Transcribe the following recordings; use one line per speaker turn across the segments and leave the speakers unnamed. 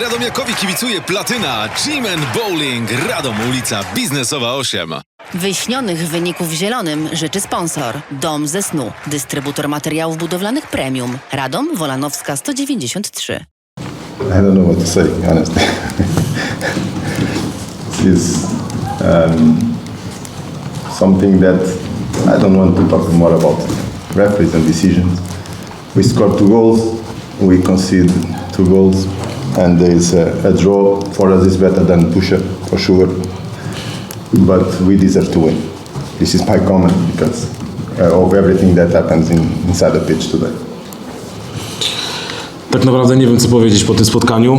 Radomiakowi kibicuje Platyna, Gym and Bowling, Radom ulica Biznesowa 8.
Wyśnionych wyników zielonym życzy sponsor. Dom ze snu. Dystrybutor materiałów budowlanych premium. Radom Wolanowska 193.
I don't know what to say, honestly. is um, something that I don't want to talk more about referees and decisions. We scored two goals, we concede two goals, and there is a, a draw. For us, is better than pusher for sure, but we deserve to win. This is my comment because uh, of everything that happens in, inside the pitch today.
Tak naprawdę nie wiem, co powiedzieć po tym spotkaniu.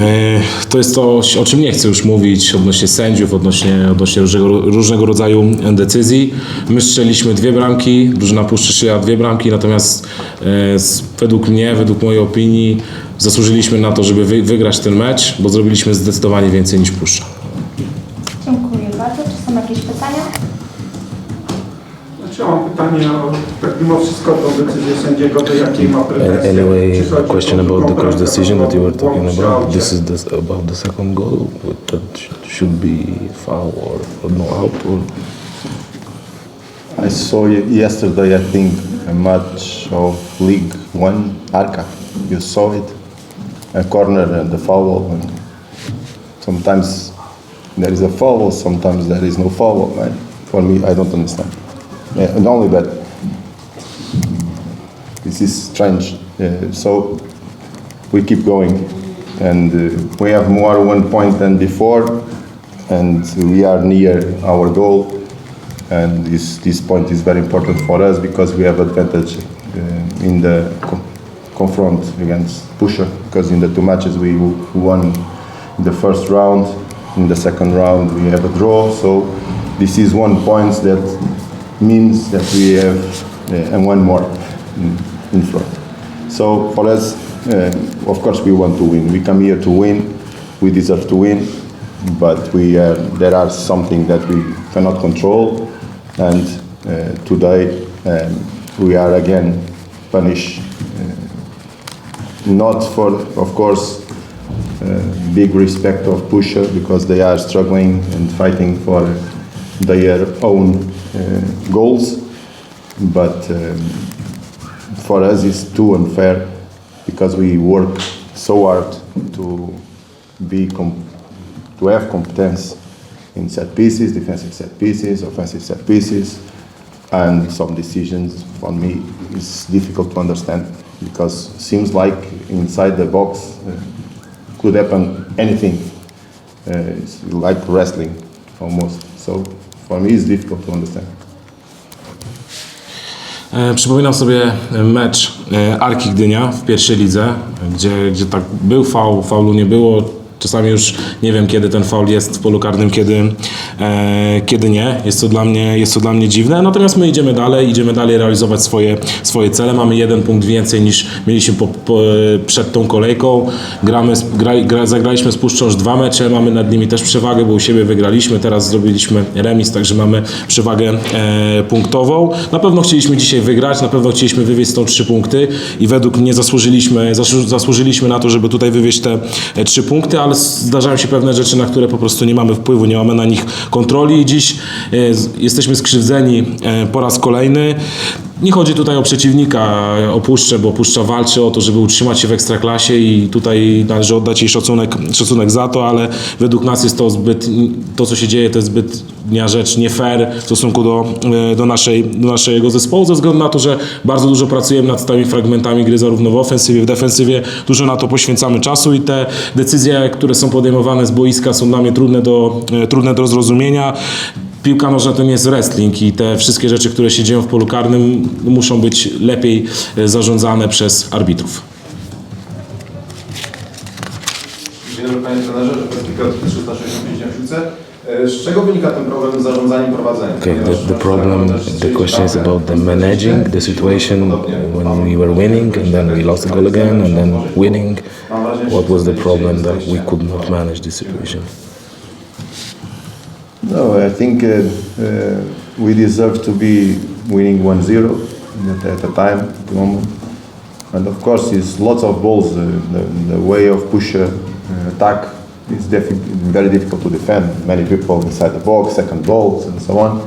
E, To jest to, o czym nie chcę już mówić odnośnie sędziów, odnośnie, odnośnie różnego, różnego rodzaju decyzji. My strzeliśmy dwie bramki, drużyna Puszczy strzeliła dwie bramki, natomiast e, według mnie, według mojej opinii zasłużyliśmy na to, żeby wy, wygrać ten mecz, bo zrobiliśmy zdecydowanie więcej niż Puszcza.
Dziękuję bardzo. Czy są jakieś pytania?
Znaczy, ja mam pytanie o, tak mimo wszystko, tą decyzję sędziego, do jakiej ma pretensje?
Anyway,
o
question about the coach decision that you were talking about. This is the, about the second goal. That sh- should be foul or, or no out. Or
I saw ye- yesterday, I think, a match of League One, Arca. You saw it, a corner and the foul. And sometimes there is a foul, sometimes there is no foul. For me, I don't understand. Yeah, and only that. This is strange. Uh, so we keep going, and uh, we have more one point than before, and we are near our goal and this, this point is very important for us because we have advantage uh, in the confront against Pusher because in the two matches we won in the first round in the second round we have a draw. So this is one point that means that we have uh, and one more in, in front. So for us uh, of course we want to win. We come here to win. We deserve to win. But we uh, there are something that we cannot control. And uh, today um, we are again punished not for of course uh, big respect of pusher because they are struggling and fighting for their own uh, goals. But um, for us it's too unfair because we work so hard to be to have competence in set pieces, defensive set pieces, offensive set pieces, and some decisions for me is difficult to understand because seems like inside the box uh, could happen anything. Uh, it's like wrestling almost. So for me it's difficult to understand.
E, Przypominam sobie mecz e, Arki Gdynia w pierwszej lidze, gdzie, gdzie tak był faul, faulu nie było. Czasami już nie wiem, kiedy ten faul jest w polu karnym, kiedy, e, kiedy nie. Jest to, dla mnie, jest to dla mnie dziwne. Natomiast my idziemy dalej, idziemy dalej realizować swoje, swoje cele. Mamy jeden punkt więcej niż mieliśmy po, po, przed tą kolejką. Gramy, gra, gra, zagraliśmy z Puszczą już dwa mecze, mamy nad nimi też przewagę, bo u siebie wygraliśmy. Teraz zrobiliśmy remis, także mamy przewagę e, punktową. Na pewno chcieliśmy dzisiaj wygrać, na pewno chcieliśmy wywieźć tą trzy punkty i według mnie zasłużyliśmy, zasłu- zasłużyliśmy na to, żeby tutaj wywieźć te e, trzy punkty, ale zdarzają się pewne rzeczy, na które po prostu nie mamy wpływu, nie mamy na nich kontroli i dziś e, jesteśmy skrzywdzeni e, po raz kolejny. Nie chodzi tutaj o przeciwnika, o Puszczę, bo Puszcza walczy o to, żeby utrzymać się w Ekstraklasie i tutaj należy oddać jej szacunek, szacunek za to, ale według nas jest to zbyt, to co się dzieje, to jest zbytnia rzecz nie fair w stosunku do, e, do, naszej, do naszego zespołu, ze względu na to, że bardzo dużo pracujemy nad tymi fragmentami gry, zarówno w ofensywie, w defensywie, dużo na to poświęcamy czasu i te decyzje, które są podejmowane z boiska są dla mnie trudne do, e, trudne do zrozumienia. Piłka nożna to nie jest wrestling i te wszystkie rzeczy, które się dzieją w polu karnym muszą być lepiej e, zarządzane przez arbitrów.
Dzień dobry panie trenerze, Piotr 365 na siłce. E, Z czego wynika ten problem z zarządzaniem prowadzeniem?
okay, the, the problem, the question is
bramkę
about the managing the situation when we were winning and then we lost the goal again and then winning. What was the problem that we could not manage this situation?
No, I think uh, uh, we deserve to be winning 1-0 at, at a time, at the moment. And of course, it's lots of balls. Uh, the, the way of Pusher uh, attack. is very difficult to defend. Many people inside the box, second balls, and so on.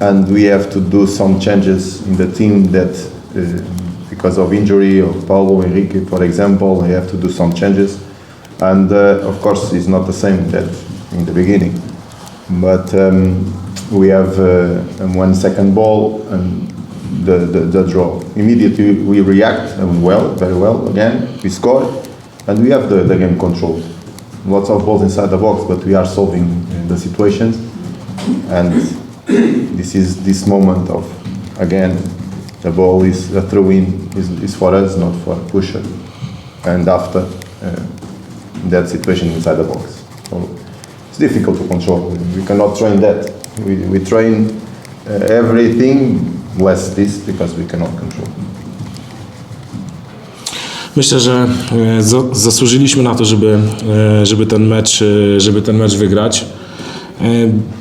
And we have to do some changes in the team that, uh, because of injury of Paulo Henrique, for example, we have to do some changes. And uh, of course, it's not the same that in the beginning. But um, we have uh, one second ball and the, the, the draw. Immediately we react and well, very well again, we score and we have the, the game controlled. Lots of balls inside the box, but we are solving the situations. And this is this moment of, again, the ball is a throw in, is, is for us, not for pusher. And after, uh, that situation inside the box. So it's difficult to control. We cannot train that. We, we train uh, everything less this because we cannot control.
Myślę, że e, za- zasłużyliśmy na to, żeby, e, żeby, ten mecz, e, żeby ten mecz wygrać.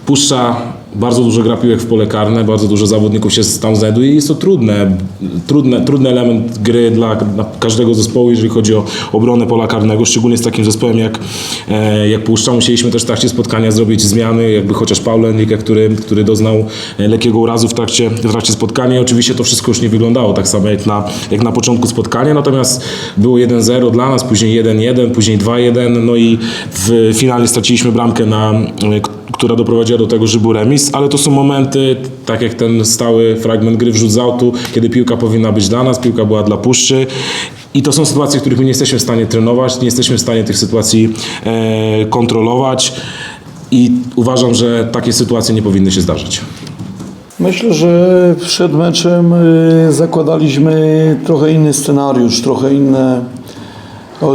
Puszcza bardzo dużo gra piłek w pole karne, bardzo dużo zawodników się tam znajduje i jest to trudne, trudne, trudny element gry dla, dla każdego zespołu, jeżeli chodzi o obronę pola karnego, szczególnie z takim zespołem jak, e, jak Puszcza. Musieliśmy też w trakcie spotkania zrobić zmiany, jakby chociaż Paulo Enrique, który, który doznał e, lekkiego urazu w trakcie, w trakcie spotkania. Oczywiście to wszystko już nie wyglądało tak samo jak na, jak na początku spotkania, natomiast było 1-0 dla nas, później 1-1, później 2-1, no i w finale straciliśmy bramkę, na, e, która doprowadziła do tego, że był remis, ale to są momenty, tak jak ten stały fragment gry wrzut z autu, kiedy piłka powinna być dla nas, piłka była dla Puszczy i to są sytuacje, których my nie jesteśmy w stanie trenować, nie jesteśmy w stanie tych sytuacji e, kontrolować i uważam, że takie sytuacje nie powinny się zdarzyć.
Myślę, że przed meczem y, zakładaliśmy trochę inny scenariusz, trochę inne,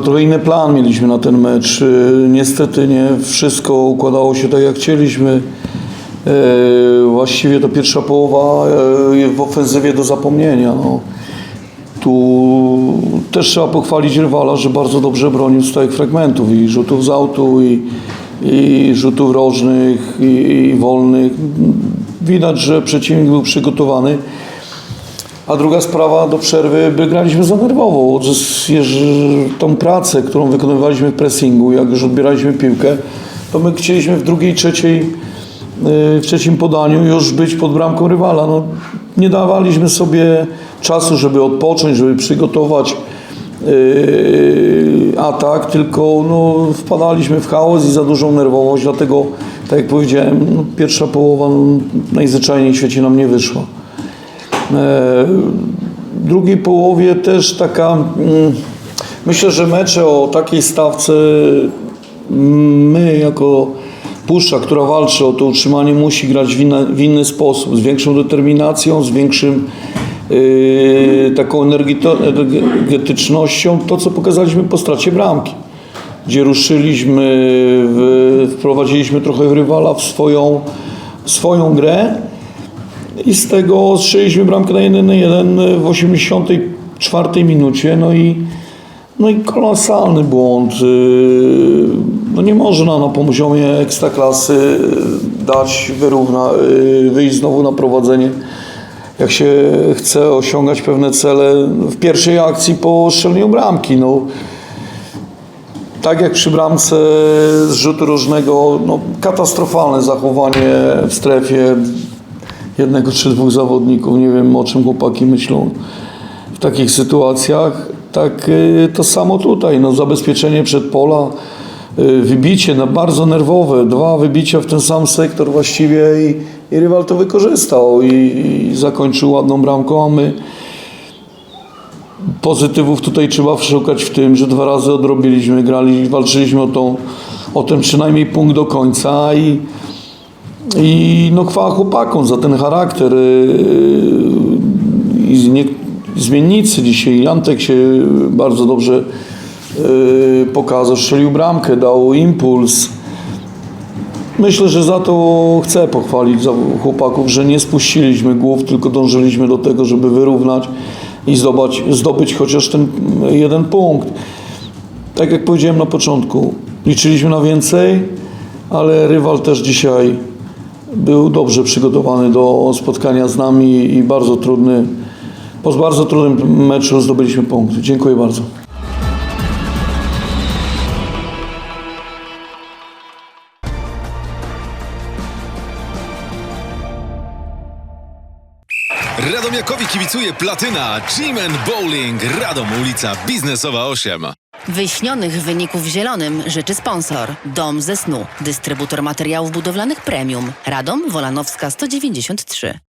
trochę inny plan mieliśmy na ten mecz. Y, Niestety nie wszystko układało się tak jak chcieliśmy. Y, Właściwie to pierwsza połowa y, w ofensywie do zapomnienia. No. Tu też trzeba pochwalić rywala, że bardzo dobrze bronił stałych fragmentów i rzutów z autu, i, i rzutów rożnych, i, i wolnych. Widać, że przeciwnik był przygotowany. A druga sprawa, do przerwy by graliśmy za nerwowo. Tą pracę, którą wykonywaliśmy w pressingu, jak już odbieraliśmy piłkę, to my chcieliśmy w drugiej, trzeciej, yy, w trzecim podaniu już być pod bramką rywala. No, nie dawaliśmy sobie czasu, żeby odpocząć, żeby przygotować yy, atak, tylko no, wpadaliśmy w chaos i za dużą nerwowość, dlatego, tak jak powiedziałem, no, pierwsza połowa no, najzwyczajniej w świecie nam nie wyszła. E, W drugiej połowie też taka. mm, Myślę, że mecze o takiej stawce mm, my jako Puszcza, która walczy o to utrzymanie, musi grać w, inna, w inny sposób, z większą determinacją, z większym yy, taką energetycznością. To, co pokazaliśmy po stracie bramki, gdzie ruszyliśmy, w, wprowadziliśmy trochę rywala w swoją, swoją grę i z tego strzeliśmy bramkę na 1 na 1 w 84 minucie. No i, no i kolosalny błąd. Yy, No nie można na poziomie ekstraklasy dać wyrówna, yy, wyjść znowu na prowadzenie. Jak się chce osiągać pewne cele w pierwszej akcji po strzeleniu bramki. No, tak jak przy bramce z rzutu różnego, no, katastrofalne zachowanie w strefie jednego czy dwóch zawodników. Nie wiem o czym chłopaki myślą w takich sytuacjach. Tak y, to samo tutaj, no, zabezpieczenie przedpola, y, wybicie na bardzo nerwowe, dwa wybicia w ten sam sektor właściwie i, i rywal to wykorzystał i, i zakończył ładną bramką, a my pozytywów tutaj trzeba szukać w tym, że dwa razy odrobiliśmy, grali, walczyliśmy o, tą, o ten przynajmniej punkt do końca i, i no chwała chłopakom za ten charakter yy, i nie, zmiennicy dzisiaj, Jantek się bardzo dobrze yy, pokazał, strzelił bramkę, dał impuls. Myślę, że za to chcę pochwalić za chłopaków, że nie spuściliśmy głów, tylko dążyliśmy do tego, żeby wyrównać i zdobyć, zdobyć chociaż ten jeden punkt. Tak jak powiedziałem na początku, liczyliśmy na więcej, ale rywal też dzisiaj był dobrze przygotowany do spotkania z nami i bardzo trudny, po bardzo trudnym meczu zdobyliśmy punkt. Dziękuję bardzo.
Radomiakowi kibicuje platyna G-Man Bowling Radom, ulica Biznesowa 8.
Wyśnionych wyników zielonym życzy sponsor. Dom ze snu. Dystrybutor materiałów budowlanych premium. Radom Wolanowska 193.